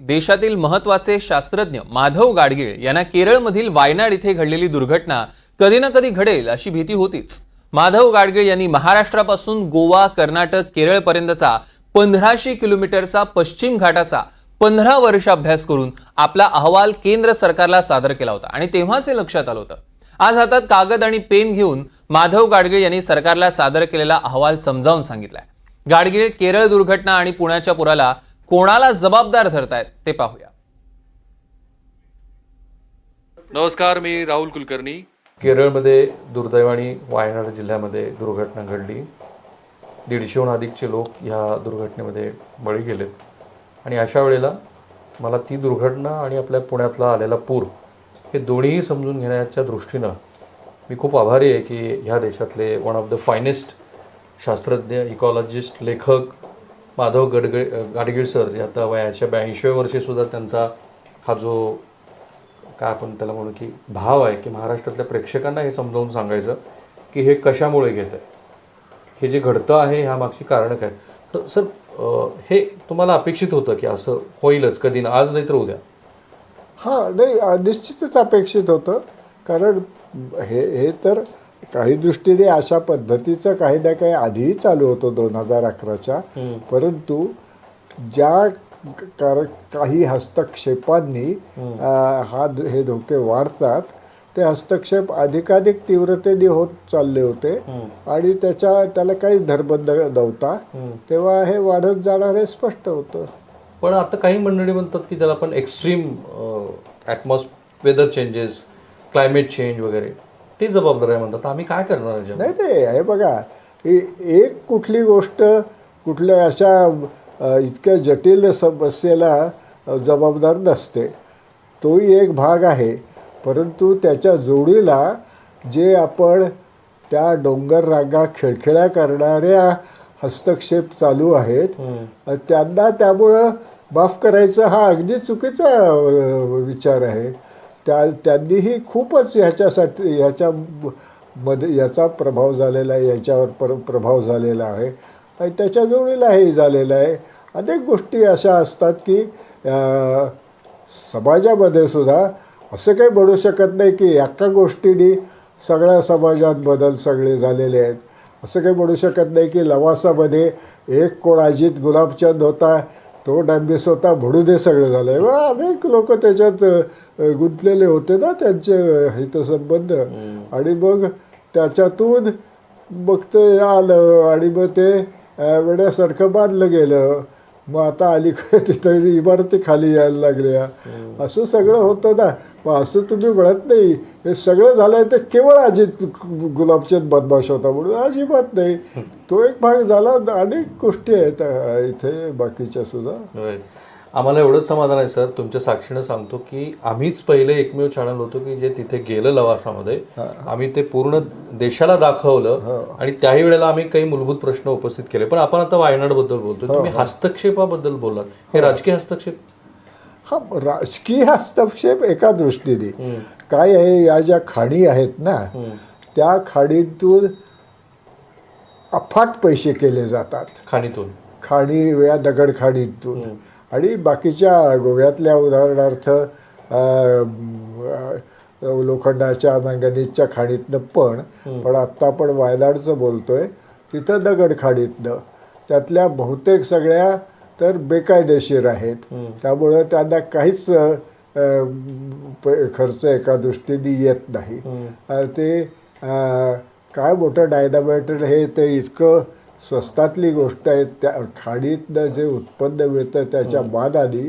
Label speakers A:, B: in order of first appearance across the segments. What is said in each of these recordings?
A: देशातील महत्त्वाचे शास्त्रज्ञ माधव गाडगीळ यांना केरळमधील वायनाड इथे घडलेली दुर्घटना कधी ना कधी घडेल अशी भीती होतीच. माधव गाडगीळ यांनी महाराष्ट्रापासून गोवा कर्नाटक केरळपर्यंतचा पंधराशे किलोमीटरचा पश्चिम घाटाचा पंधरा वर्ष अभ्यास करून आपला अहवाल केंद्र सरकारला सादर केला होता आणि तेव्हाच हे लक्षात आलं होतं. आज हातात कागद आणि पेन घेऊन माधव गाडगीळ यांनी सरकारला सादर केलेला अहवाल समजावून सांगितलाय. गाडगीळ केरळ दुर्घटना आणि पुण्याच्या पुराला कोणाला जबाबदार धरतायत ते पाहूया.
B: नमस्कार मी राहुल कुलकर्णी.
C: केरळमध्ये दुर्दैवाने वायनाड जिल्ह्यामध्ये दुर्घटना घडली. दीडशेहून अधिकचे लोक ह्या दुर्घटनेमध्ये बळी गेलेत. आणि अशा वेळेला मला ती दुर्घटना आणि आपल्या पुण्यातला आलेला पूर हे दोन्हीही समजून घेण्याच्या दृष्टीनं मी खूप आभारी आहे की ह्या देशातले वन ऑफ द फायनेस्ट शास्त्रज्ञ इकॉलॉजिस्ट लेखक माधव गडगळ गाडगीळ सर जे आता वयाच्या ब्याऐंशीव्या वर्षीसुद्धा त्यांचा हा जो काय आपण त्याला म्हणू की भाव आहे की महाराष्ट्रातल्या प्रेक्षकांना हे समजावून सांगायचं की हे कशामुळे घेत आहे? हे जे घडतं आहे ह्या मागची कारणं काय? तर सर हे तुम्हाला अपेक्षित होतं की असं होईलच कधी ना? आज नाही तर उद्या.
D: हां नाही निश्चितच अपेक्षित होतं. कारण हे हे तर काही दृष्टीने अशा पद्धतीचं काही ना काही आधीही चालू होतं दोन हजार अकराच्या. परंतु ज्या कार काही हस्तक्षेपांनी हा हे धोके वाढतात ते हस्तक्षेप अधिकाधिक तीव्रतेने होत चालले होते आणि त्याच्या त्याला काहीच धरबंध नव्हता. तेव्हा हे वाढत जाणार हे स्पष्ट होतं.
C: पण आता काही मंडळी म्हणतात की ज्याला आपण extreme atmos weather changes climate change वगैरे ते जबाबदार आहे म्हणतात. आम्ही काय करणार याच्यावर?
D: नाही नाही हे बघा ए- एक कुठली गोष्ट कुठल्या अशा अ, इतक्या जटिल समस्येला अ, जबाबदार नसते. तोही एक भाग आहे. परंतु त्याच्या जोडीला जे आपण त्या डोंगर रांगा खेळखेळ्या करणाऱ्या हस्तक्षेप चालू आहेत अ, त्यांना त्यामुळं माफ करायचं हा अगदी चुकीचा अ, विचार आहे. त्या त्यांनीही खूपच ह्याच्यासाठी ह्याच्या मध्ये याचा प्रभाव झालेला आहे याच्यावर पर प्रभाव झालेला आहे. आणि त्याच्या जोडीला झालेलं आहे. अनेक गोष्टी अशा असतात की समाजामध्ये सुद्धा असं काही म्हणू शकत नाही की एका गोष्टीने सगळ्या समाजात बदल सगळे झालेले आहेत. असं काही म्हणू शकत नाही की लवासामध्ये एक कोण अजित गुलाबचंद होता तो डॅम्बिस होता म्हणून हे सगळं झालं व अनेक लोक त्याच्यात गुंतलेले होते ना त्यांचे हितसंबंध. आणि मग त्याच्यातून मग ते आलं आणि मग ते वेड्यासारखं बांधलं गेलं. मग आता अलीकडे तिथं इमारती खाली यायला लागल्या. असं सगळं होतं ना. मग असं तुम्ही म्हणत नाही. हे सगळं झालंय ते केवळ अजित गुलाबचंद बदमाश होता म्हणून अजिबात नाही. तो एक भाग झाला. अनेक गोष्टी आहेत इथे बाकीच्या सुद्धा.
C: आम्हाला एवढंच समाधान आहे सर. तुमच्या साक्षीनं सांगतो की आम्हीच पहिले एकमेव चॅनल होतो की जे तिथे गेलं लवासामध्ये. आम्ही ते पूर्ण देशाला दाखवलं आणि त्याही वेळेला आम्ही काही मूलभूत प्रश्न उपस्थित केले. पण आपण आता वायनाडबद्दल बोलतो तुम्ही हस्तक्षेपाबद्दल बोलात हे राजकीय हस्तक्षेप?
D: हा राजकीय हस्तक्षेप एका दृष्टीने. काय आहे या ज्या खाणी आहेत ना त्या खाणीतून अफाट पैसे केले जातात.
C: खाणीतून.
D: खाणी या दगड खाणीतून. आणि बाकीच्या गोव्यातल्या उदाहरणार्थ लोखंडाच्या मॅंगनीजच्या खाणीतनं पण पण आत्ता आपण वायनाडचं बोलतोय तिथं दगड खाणीतनं. त्यातल्या बहुतेक सगळ्या तर बेकायदेशीर आहेत. त्यामुळं त्यांना काहीच खर्च एका दृष्टीने येत नाही. ते काय मोठं डायनामायटर हे ते इतकं स्वस्तातली गोष्ट आहे त्या खाडीतनं जे उत्पन्न मिळतं त्याच्या मानाने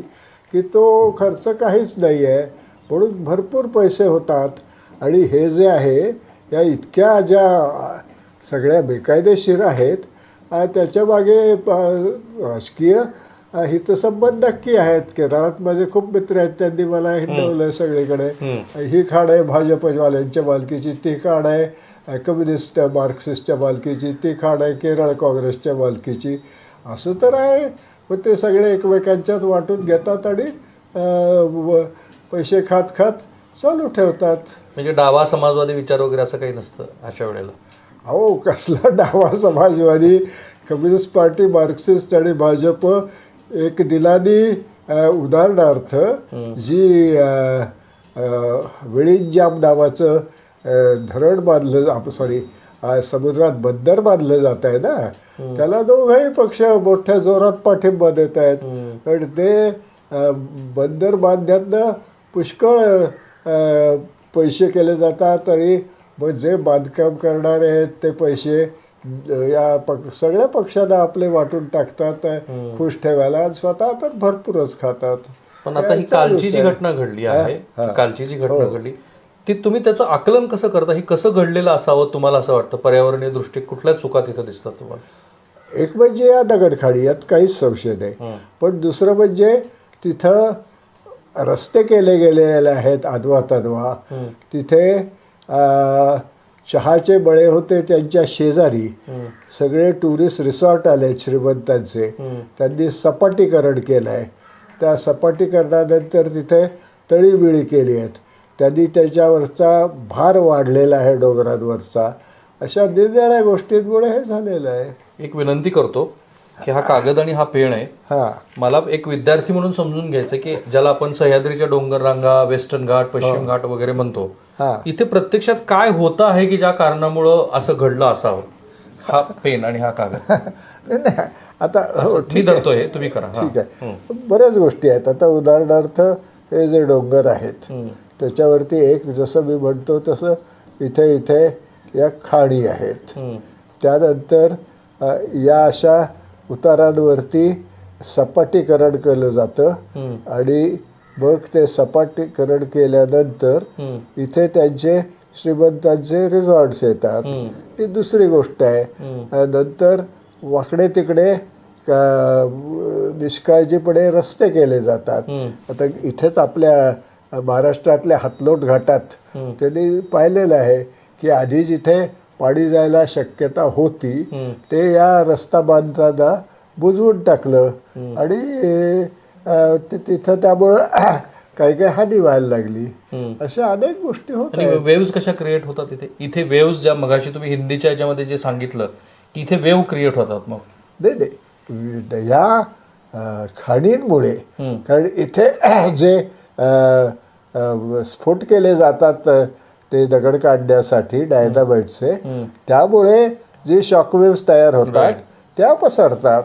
D: की तो खर्च काहीच नाही आहे म्हणून भरपूर पैसे होतात. आणि हे जे आहे या इतक्या ज्या सगळ्या बेकायदेशीर आहेत अ, त्याच्यामागे प- राजकीय हितसंबंध नक्की आहेत केरळात माझे खूप मित्र आहेत त्यांनी मला हिंडवलं सगळीकडे. ही खाड आहे भाजपवाल्यांच्या मालकीची ती खाड आहे कम्युनिस्ट मार्क्सिस्टच्या मालकीची ती खाड आहे केरळ काँग्रेसच्या मालकीची. असं तर आहे मग ते सगळे एकमेकांच्यात वाटून घेतात आणि पैसे खात खात चालू ठेवतात.
C: म्हणजे डावा समाजवादी विचार वगैरे असं काही नसतं अशा वेळेला?
D: अहो कसला डावा समाजवादी? कम्युनिस्ट पार्टी मार्क्सिस्ट आणि भाजप एक दिलानी उदाहरणार्थ जी विळींजाम नावाचं धरण बांधलं आप सॉरी समुद्रात बंदर बांधलं जात आहे ना त्याला दोघंही पक्ष मोठ्या जोरात पाठिंबा देत आहेत. कारण ते बंदर बांधण्यातनं पुष्कळ पैसे केले जातात आणि मग जे बांधकाम करणारे आहेत ते पैसे या पक सगळ्या पक्षांना आपले वाटून टाकतात खुश ठेवायला स्वतः तर भरपूरच खातात.
C: पण आता ही कालची जी. घटना घडली आहे कालची जी घटना. घडली ती तुम्ही त्याचं आकलन कसं करता? ही कसं घडलेलं असावं तुम्हाला असं वाटतं? पर्यावरणीय दृष्टी कुठल्या चुका तिथं दिसतात तुम्हाला?
D: एक म्हणजे या दगडखाडी यात काहीच संशय नाही. पण दुसरं म्हणजे तिथं रस्ते केले गेलेले आहेत आदवा तदवा तिथे चहाचे बळे होते त्यांच्या शेजारी. सगळे टुरिस्ट रिसॉर्ट आले श्रीमंतांचे. त्यांनी सपाटीकरण केलं आहे त्या सपाटीकरणानंतर तिथे तळीबिळी केली आहेत. त्यांनी त्याच्यावरचा भार वाढलेला आहे डोंगरांवरचा. अशा निरनिराळ्या गोष्टींमुळे हे झालेलं आहे.
C: एक विनंती करतो की हा कागद आणि हा पेन आहे.
D: हां.
C: मला एक विद्यार्थी म्हणून समजून घ्यायचं की ज्याला आपण सह्याद्रीच्या डोंगर रांगा वेस्टर्न घाट पश्चिम घाट वगैरे म्हणतो
D: हा.
C: इथे प्रत्यक्षात काय होतं आहे की ज्या कारणामुळं असं घडलं असावं? हा पेन आणि हा कागद.
D: नाही, आता हो
C: मी
D: ठीक आहे.
C: धरतोय हे, तुम्ही करा. हा.
D: ठीक आहे. बऱ्याच गोष्टी आहेत. आता उदाहरणार्थ हे जे डोंगर आहेत त्याच्यावरती एक जसं मी म्हणतो तसं इथे इथे या खाणी आहेत.
C: हम्म.
D: त्यानंतर अ, या अशा उतारांवरती सपाटीकरण केलं जातं. आणि मग ते सपाटीकरण केल्यानंतर इथे त्यांचे श्रीमंतांचे रिसॉर्ट्स येतात. ही दुसरी गोष्ट आहे. नंतर वाकडे तिकडे निष्काळजीपणे रस्ते केले जातात. आता इथेच आपल्या महाराष्ट्रातल्या हातलोट घाटात त्यांनी पाहिलेलं आहे की आधी जिथे पाणी जायला शक्यता होती ते या रस्ता बांधताना बुजवून टाकलं. आणि तिथं त्यामुळं काही काही हानी व्हायला लागली. अशा अनेक गोष्टी होत
C: वेव्स कशा क्रिएट होतात इथे इथे वेव्स ज्या मगाशी तुम्ही हिंदीच्या याच्यामध्ये जे सांगितलं की इथे वेव्ह क्रिएट होतात मग.
D: नाही नाही. या खाणींमुळे कारण इथे जे स्फोट केले जातात ते दगड काढण्यासाठी डायनामाइटचे त्यामुळे जे शॉकवेव्स तयार होतात त्या पसरतात.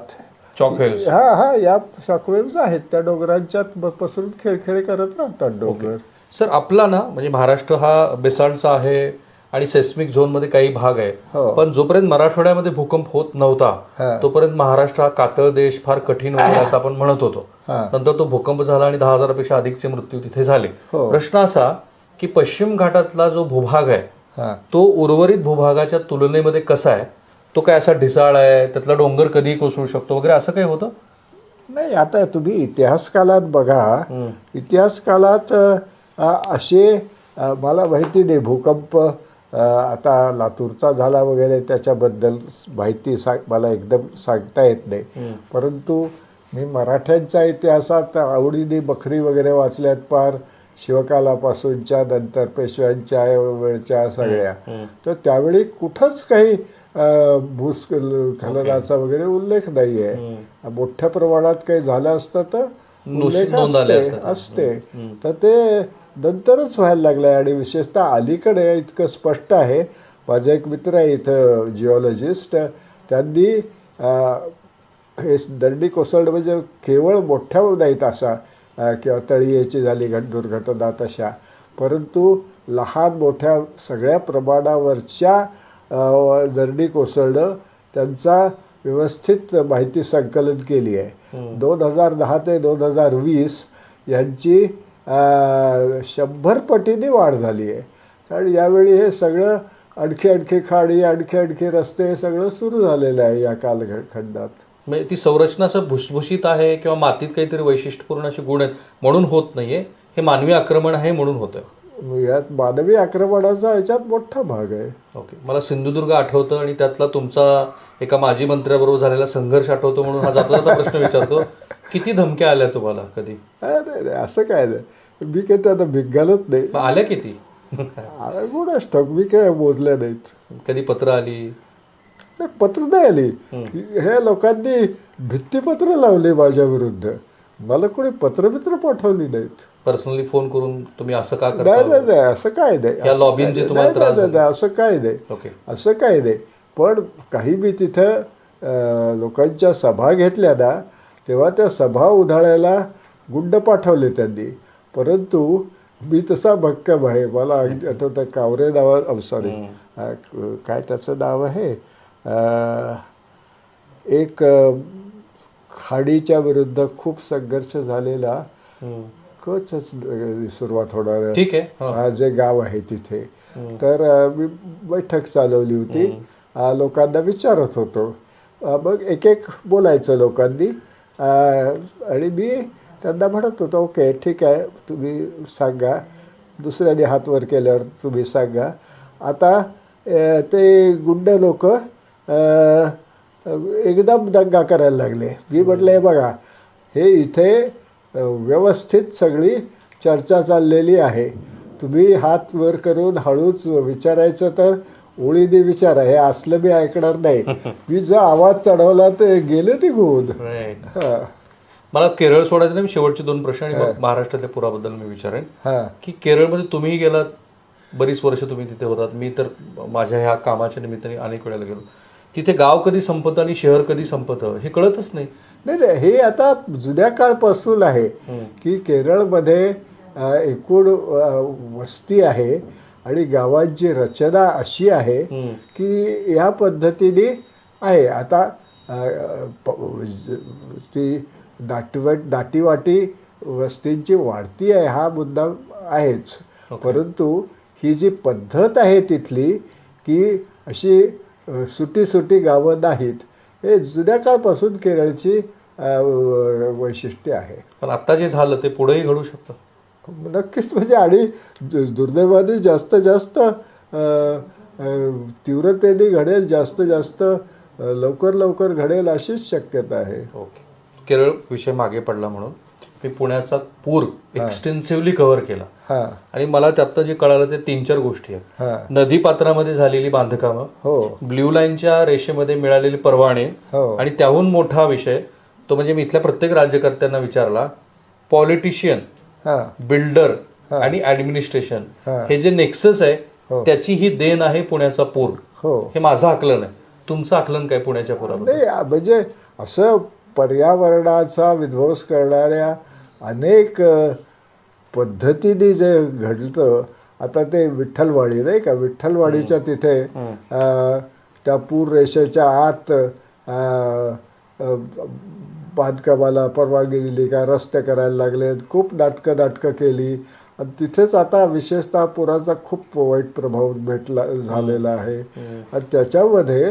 C: चॉक वेव्स
D: हा हा या शॉकवेव्स आहेत. त्या डोंगरांच्यात ब- पसरून खेळखेळ करत राहतात डोंगर.
C: सर आपला ना म्हणजे महाराष्ट्र हा बेसाल्टचा आहे आणि सेस्मिक झोनमध्ये काही भाग आहे.
D: हो.
C: पण जोपर्यंत मराठवाड्यामध्ये भूकंप होत
D: हा.
C: नव्हता तोपर्यंत महाराष्ट्र हा कातळ देश फार कठीण वगैरे असं आपण म्हणत होतो.
D: हा.
C: नंतर तो भूकंप झाला आणि दहा हजारापेक्षा अधिकचे मृत्यू तिथे झाले.
D: हो.
C: प्रश्न असा की पश्चिम घाटातला जो भूभाग आहे
D: हा.
C: तो उर्वरित भूभागाच्या तुलनेमध्ये कसा आहे? तो काय असा ढिसाळ आहे त्यातला डोंगर कधी कोसळू शकतो वगैरे असं काही होतं?
D: नाही आता तुम्ही इतिहास कालात बघा. इतिहास कालात असे मला माहिती नाही भूकंप आता लातूरचा झाला वगैरे त्याच्याबद्दल माहिती सांग मला एकदम सांगता येत नाही. परंतु मी मराठ्यांच्या इतिहासात आवडीने बखरी वगैरे वाचल्यात पार. शिवकालापासूनच्या नंतर पेशव्यांच्या वेळच्या सगळ्या. तर त्यावेळी कुठंच काही भूस्खलनाचा वगैरे उल्लेख नाही आहे मोठ्या प्रमाणात काही झालं असतं तर उल्लेख असते तर ते नंतरच व्हायला लागलं आहे आणि विशेषतः अलीकडे इतकं स्पष्ट आहे. माझा एक मित्र आहे इथं जिओलॉजिस्ट. त्यांनी हे दंडी कोसळणं म्हणजे केवळ मोठ्या नाहीत अशा अ, किंवा तळीयेची झाली घट दुर्घटना तशा परंतु लहान मोठ्या सगळ्या प्रमाणावरच्या दरडी कोसळणं त्यांचा व्यवस्थित माहिती संकलन केली आहे दोन हजार दहा ते दोन हजार वीस यांची शंभर पटीने वाढ झाली आहे कारण यावेळी हे सगळं आणखी आणखी खाडी आणखी आणखी रस्ते हे सगळं सुरू झालेलं आहे या कालखंडात.
C: म्हणजे ती संरचना असं भुसभुशीत आहे किंवा मातीत काहीतरी वैशिष्ट्यपूर्ण अशी गुण आहेत म्हणून होत नाहीये. हे मानवी आक्रमण आहे म्हणून होतं
D: यात मानवी आक्रमणाचा याच्यात मोठा भाग आहे.
C: ओके. मला सिंधुदुर्ग आठवतं आणि त्यातला तुमचा एका माजी मंत्र्याबरोबर झालेला संघर्ष आठवतो म्हणून हा जाता जाता प्रश्न विचारतो. किती धमक्या आल्या तुम्हाला कधी?
D: अरे नाही, असं काय नाही. मी काही त्यांना भिगालत नाही.
C: आल्या किती?
D: गुणच ठाऊक मी काय मोजल्या नाहीत.
C: कधी पत्र आली?
D: नाही पत्र नाही आली. हे. लोकांनी भित्तीपत्र लावले माझ्या विरुद्ध. मला कोणी पत्रमित्र पाठवली नाहीत.
C: पर्सनली फोन करून तुम्ही असं का
D: नाही नाही नाही असं काय नाही. असं काय नाही, असं काय नाही.
C: ओके
D: असं काय नाही. पण काही मी तिथं लोकांच्या सभा घेतल्या ना तेव्हा त्या सभा उधाळायला गुंड पाठवले त्यांनी. परंतु मी तसा भक्कम आहे. मला अगदी आठवतं कावरे नाव सॉरी काय त्याचं नाव आहे? एक खाडीच्या विरुद्ध खूप संघर्ष झालेला कचच सुरुवात होणार.
C: ठीक आहे. हा.
D: जे गाव आहे तिथे. तर मी बैठक चालवली होती. लोकांना विचारत होतो. मग एक एक बोलायचं लोकांनी. आणि मी त्यांना म्हणत होतो ओके ठीक आहे तुम्ही सांगा. दुसऱ्याने हात वर केल्यावर तुम्ही सांगा. आता ते गुंड लोक एकदम दंगा करायला लागले. मी म्हटलं हे बघा हे इथे व्यवस्थित सगळी चर्चा चाललेली आहे. तुम्ही हात वर करून हळूच विचारायचं तर ओळीने विचारा हे असलं मी ऐकणार नाही. मी जो आवाज चढवला ते गेले निघून. हा.
C: मला केरळ सोडायचं नाही शेवटचे दोन प्रश्न आणि महाराष्ट्रातल्या पुराबद्दल मी विचारेन.
D: हा.
C: की केरळमध्ये तुम्ही गेलात बरीच वर्ष तुम्ही तिथे होतात. मी तर माझ्या ह्या कामाच्या निमित्ताने अनेक वेळेला गेलो. तिथे गाव कधी संपतं आणि शहर कधी संपतं हे कळतच नाही.
D: नाही नाही हे आता जुन्या काळपासून आहे की केरळमध्ये एकूण वस्ती आहे आणि गावांची रचना अशी आहे की या पद्धतीने आहे. आता ती दाटवट दाटीवाटी वस्तींची वाढती आहे हा मुद्दा आहेच. परंतु ही जी पद्धत आहे तिथली की अशी सुटी सुटी गावं नाहीत. हे जुन्या काळपासून केरळची वैशिष्ट्य आहे.
C: पण आता जे झालं ते पुढेही घडू शकतं.
D: नक्कीच म्हणजे आणि दुर्दैवाने जास्त जास्त तीव्रतेने घडेल जास्त जास्त लवकर लवकर घडेल अशीच शक्यता आहे.
C: ओके. केरळ विषय मागे पडला म्हणून. मी पुण्याचा पूर एक्सटेन्सिव्हली कव्हर केला.
D: हां.
C: आणि मला त्यातनं जे कळालं ते तीन चार गोष्टी आहेत.
D: हां.
C: नदी पात्रामध्ये झालेली बांधकामं
D: हो.
C: ब्ल्यू लाईनच्या रेषेमध्ये मिळालेली परवाने
D: हो.
C: आणि त्याहून मोठा विषय तो म्हणजे मी इथल्या प्रत्येक राज्यकर्त्यांना विचारला पॉलिटिशियन
D: हां.
C: बिल्डर आणि ऍडमिनिस्ट्रेशन
D: हा.
C: हे जे नेक्सस आहे
D: हो.
C: त्याची ही देण आहे पुण्याचा पूर.
D: हो.
C: हे माझं आकलन आहे. तुमचं आकलन काय पुण्याच्या
D: आ- म्हणजे असं पर्यावरणाचा विध्वंस करणाऱ्या अनेक पद्धतीने जे घडतं आता ते विठ्ठलवाडी नाही का? विठ्ठलवाडीच्या तिथे त्या पूर रेषेच्या आत बांधकामाला परवानगी दिली का? रस्ते करायला लागले. खूप नाटकं नाटकं केली. आणि तिथेच आता विशेषतः पुराचा खूप वाईट प्रभाव भेटला झालेला आहे. आणि त्याच्यामध्ये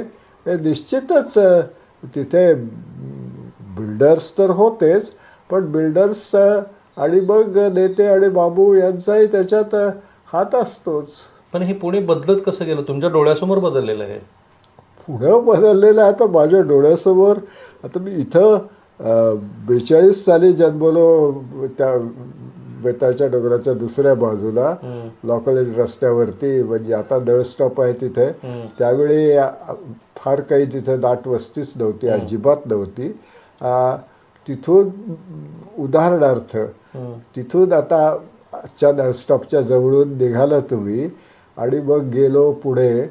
D: हे निश्चितच तिथे बिल्डर्स तर होतेच पण बिल्डर्स आणि मग नेते आणि बाबू यांचाही त्याच्यात हात असतोच.
C: पण हे पुणे बदलत कसं गेलं? तुमच्या डोळ्यासमोर बदललेलं आहे.
D: पुढं बदललेलं आहे. आता माझ्या डोळ्यासमोर आता मी इथं बेचाळीस साली जन्मलो त्या बेताच्या डोंगराच्या दुसऱ्या बाजूला लॉ कॉलेज रस्त्यावरती म्हणजे आता नळ स्टॉप आहे तिथे. त्यावेळी फार काही तिथे दाट वस्तीच नव्हती अजिबात नव्हती. तिथून उदाहरणार्थ तिथून आता आजच्या नळ स्टॉपच्या जवळून निघाला तुम्ही आणि मग गेलो पुढे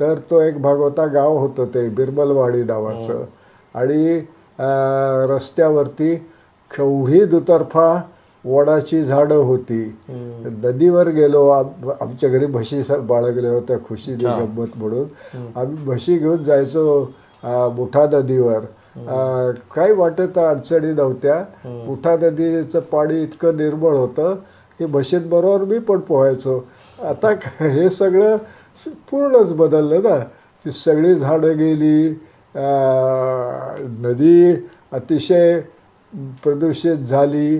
D: तर तो एक भाग होता गाव होतं ते बिरमलवाडी नावाचं. आणि रस्त्यावरती केवढी दुतर्फा वडाची झाडं होती. नदीवर गेलो आम- आमच्या घरी म्हशी बाळगल्या होत्या खुशीने गंमत म्हणून. आम्ही म्हशी घेऊन जायचो मुठा नदीवर. काही वाटत अडचणी नव्हत्या. मुठा नदीचं पाणी इतकं निर्मळ होतं की म्हशींबरोबर मी पण पोहायचो. आता हे सगळं पूर्णच बदललं ना. ती सगळी झाडं गेली नदी अतिशय प्रदूषित झाली.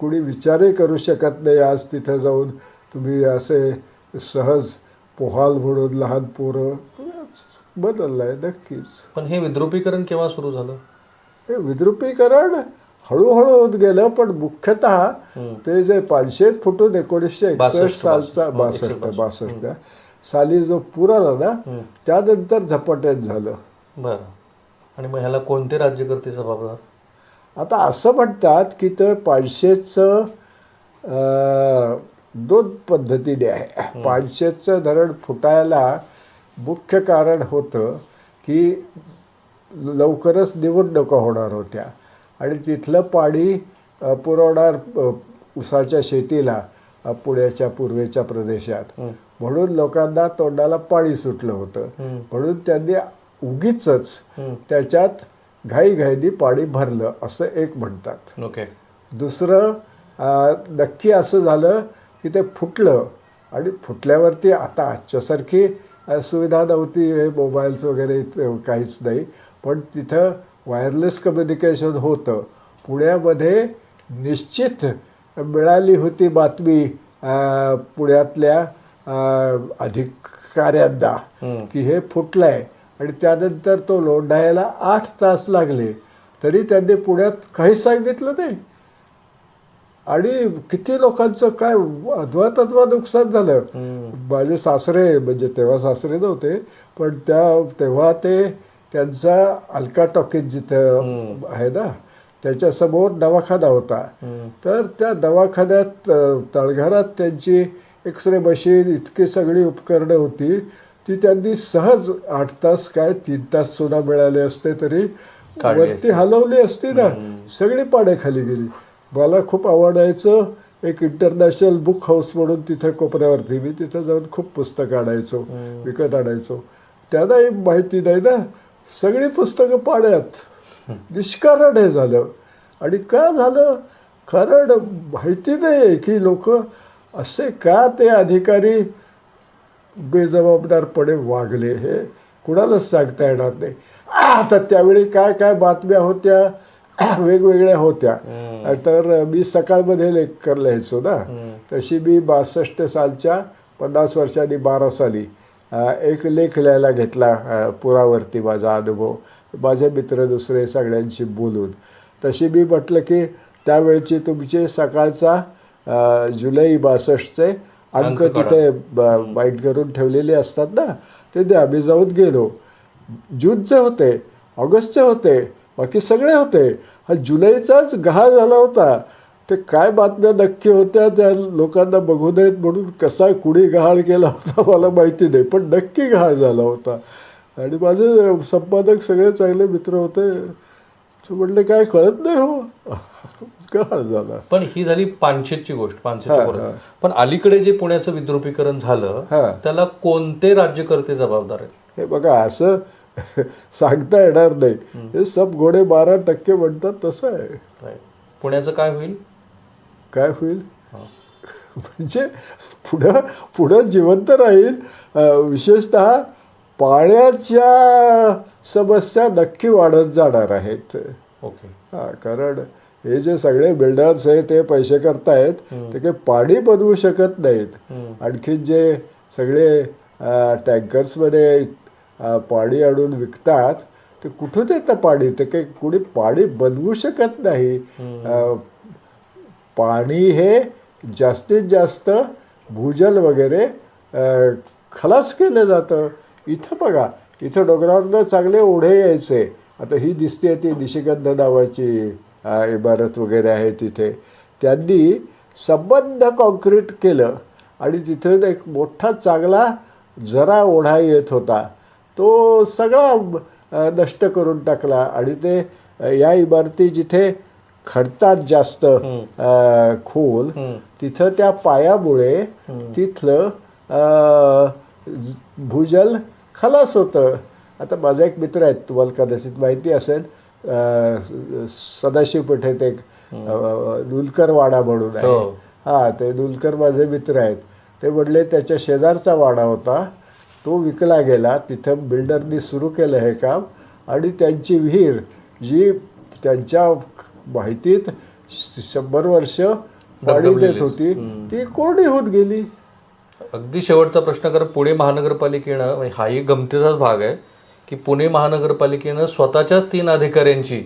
D: कुणी विचारही करू शकत नाही आज तिथं जाऊन. तुम्ही असे सहज पोहाल म्हणून लहान पोरं. बदललं आहे नक्कीच.
C: पण हे विद्रुपीकरण केव्हा सुरू झालं?
D: हे विद्रुपीकरण हळूहळू होत गेलं पण मुख्यतः ते जे पाचशे फुटून एकोणीसशे एकसष्ट सालचा
C: बासष्ट.
D: बासष्ट. साली जो पूर आला ना त्यानंतर झपाट्यात झालं.
C: बरं. आणि मग ह्याला कोणते राज्यकर्ते जबाबदार
D: आता असं म्हणतात की तर पाचशेचं दोन पद्धतीने आहे. पाचशेचं धरण फुटायला मुख्य कारण होतं की लवकरच निवडणुका होणार होत्या. आणि तिथलं पाणी पुरवणार उसाच्या शेतीला पुण्याच्या पूर्वेच्या प्रदेशात. म्हणून लोकांना तोंडाला पाणी सुटलं होतं. म्हणून त्यांनी उगीच त्याच्यात घाईघाईनी पाणी भरलं असं एक म्हणतात.
C: ओके.
D: दुसरं नक्की असं झालं की ते फुटलं. आणि फुटल्यावरती आता आजच्यासारखी सुविधा नव्हती हे मोबाईल्स वगैरे काहीच नाही. पण तिथं वायरलेस कम्युनिकेशन होतं. पुण्यामध्ये निश्चित मिळाली होती बातमी पुण्यातल्या अधिकाऱ्यांना की हे फुटलंय. आणि त्यानंतर तो लोंढायला आठ तास लागले. तरी त्यांनी पुण्यात काहीच सांगितलं नाही. आणि किती लोकांचं काय अद्वा तद्वा नुकसान झालं. माझे सासरे म्हणजे तेव्हा सासरे नव्हते पण त्या तेव्हा ते त्यांचा अलका टॉकीज जिथं आहे ना त्याच्यासमोर दवाखाना होता. तर त्या दवाखान्यात तळघरात त्यांची एक्सरे मशीन इतकी सगळी उपकरणं होती ती त्यांनी सहज आठ तास काय तीन तास सुद्धा मिळाले असते तरी वरती हलवली असती ना सगळी पाण्याखाली गेली. मला खूप आवडायचं एक इंटरनॅशनल बुक हाऊस म्हणून तिथे कोपऱ्यावरती. मी तिथे जाऊन खूप पुस्तकं आणायचो विकत आणायचो. त्यांनाही माहिती नाही ना सगळी पुस्तकं पाण्यात. निष्कारण हे झालं. आणि का झालं? कारण माहिती नाही की लोक असे का ते अधिकारी बेजबाबदारपणे वागले हे कुणालाच सांगता येणार नाही. आता त्यावेळी काय काय बातम्या होत्या? वेगवेगळ्या होत्या. तर मी सकाळमध्ये लेख लिहायचो ना. तशी मी बासष्ट सालच्या पन्नास वर्षांनी बारा साली एक लेख लिहायला घेतला पुरावरती माझा अनुभव. माझे मित्र दुसरे सगळ्यांशी बोलून. तशी मी म्हटलं की त्यावेळची तुमचे सकाळचा जुलै बासष्टचे अंक. तिथे बाईट करून ठेवलेले असतात ना ते मी जाऊन गेलो. जूनचे होते ऑगस्टचे होते. बाकी सगळे होते. हा जुलैचाच गहाळ झाला होता. ते काय बातम्या नक्की होत्या त्या लोकांना बघू नयेत म्हणून कसा कुणी गहाळ केला होता मला माहिती नाही पण नक्की गहाळ झाला होता. आणि माझे संपादक सगळे चांगले मित्र होते. म्हणले काय कळत नाही हो. गहाळ झाला.
C: पण ही झाली पानशेतची गोष्ट पानशेतची पण अलीकडे जे पुण्याचं विद्रुपीकरण झालं. त्याला कोणते राज्यकर्ते जबाबदार आहेत?
D: हे बघा असं सांगता येणार नाही. हे सब घोडे बारा टक्के म्हणतात तसं आहे.
C: पुण्याचं काय होईल?
D: काय होईल. म्हणजे पुढं पुढं जिवंत राहील. विशेषतः पाण्याच्या समस्या नक्की वाढत जाणार आहेत.
C: ओके
D: हा कारण हे जे सगळे बिल्डर्स आहे ते पैसे करतायत ते काही पाणी बनवू शकत नाहीत. आणखीन जे सगळे टँकर्समध्ये पाणी आणून विकतात ते कुठून येतं पाणी ते काही कुणी पाणी बनवू शकत नाही. पाणी हे जास्तीत जास्त भूजल वगैरे खलास केलं जातं. इथं बघा इथं डोंगरावरनं चांगले ओढे यायचे. आता ही दिसते ती निशिगंध नावाची इमारत वगैरे आहे तिथे. त्यांनी संबंध कॉन्क्रीट केलं आणि तिथं एक मोठा चांगला जरा ओढा येत होता. तो सगळा नष्ट करून टाकला. आणि ते या इमारती जिथे खडतात जास्त खोल तिथं त्या पायामुळे तिथलं भूजल खलास होतं. आता माझा एक मित्र आहेत तुम्हाला कदाचित माहिती असेल सदाशिव पेठेत एक अ, दुलकर वाडा म्हणून आहे.
C: हो.
D: हा ते दुलकर माझे मित्र आहेत. ते म्हणले त्याच्या शेजारचा वाडा होता. तो विकला गेला तिथं बिल्डरनी सुरू केलं हे काम आणि त्यांची विहीर जी त्यांच्या माहितीत शंभर वर्ष पाणी. देत होती ती कोरडी होत गेली.
C: अगदी शेवटचा प्रश्न कर पुणे महानगरपालिकेनं म्हणजे हाही गमतीचाच भाग आहे की पुणे महानगरपालिकेनं स्वतःच्याच तीन अधिकाऱ्यांची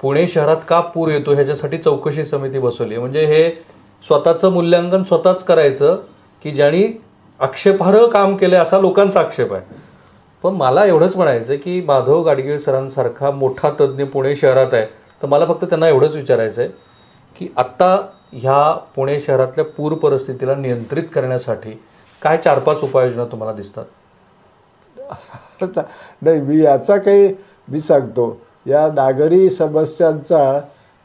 C: पुणे शहरात का पूर येतो ह्याच्यासाठी चौकशी समिती बसवली. म्हणजे हे स्वतःचं मूल्यांकन स्वतःच करायचं की ज्यांनी आक्षेपार्ह काम केलं असा लोकांचा आक्षेप आहे. पण मला एवढंच म्हणायचं की माधव गाडगीळ सरांसारखा मोठा तज्ज्ञ पुणे शहरात आहे. तर मला फक्त त्यांना एवढंच विचारायचं आहे की आत्ता ह्या पुणे शहरातल्या पूर परिस्थितीला नियंत्रित करण्यासाठी काय चार पाच उपाययोजना तुम्हाला दिसतात?
D: नाही मी याचा काही मी सांगतो. या नागरी समस्यांचा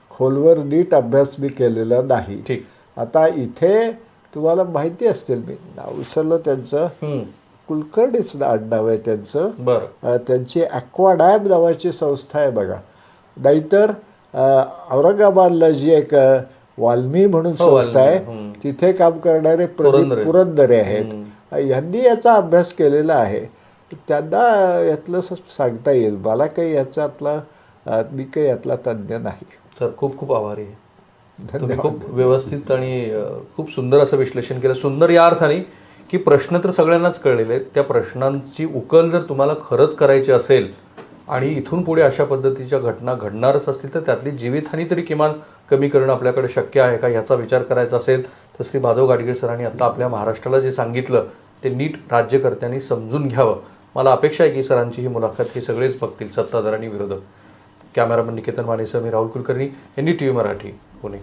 D: खोलवर नीट अभ्यास मी केलेला नाही.
C: ठीक.
D: आता इथे तुम्हाला माहिती असतील मी. नाव विसरलं त्यांचं. कुलकर्णीच आडनाव आहे त्यांचं. त्यांची ॲक्वाडॅम नावाची संस्था आहे बघा. नाहीतर औरंगाबादला जी एक वाल्मी म्हणून
C: हो,
D: संस्था आहे. तिथे काम करणारे प्रदीप
C: पुरंदरे.
D: आहेत. यांनी याचा अभ्यास केलेला आहे. त्यांना यातलं सांगता येईल. मला काही याच्यातला मी काही यातला तज्ज्ञ नाही.
C: सर खूप खूप आभारी आहे. तुम्ही खूप व्यवस्थित आणि खूप सुंदर असं विश्लेषण केलं. सुंदर या अर्थाने की प्रश्न तर सगळ्यांनाच कळलेले आहेत. त्या प्रश्नांची उकल जर तुम्हाला खरंच करायची असेल आणि इथून पुढे अशा पद्धतीच्या घटना घडणारच असतील तर त्यातली जीवितहानी तरी किमान कमी करणं आपल्याकडे शक्य आहे का याचा विचार करायचा असेल तर श्री माधव गाडगीळ सरांनी आता आपल्या महाराष्ट्राला जे सांगितलं ते नीट राज्यकर्त्यांनी समजून घ्यावं. मला अपेक्षा आहे की सरांची ही मुलाखत हे सगळेच बघतील सत्ताधार आणि विरोधक. कॅमेरामन निकेतन मानेसह मी राहुल कुलकर्णी यांनी टी व्ही मराठी. पुणे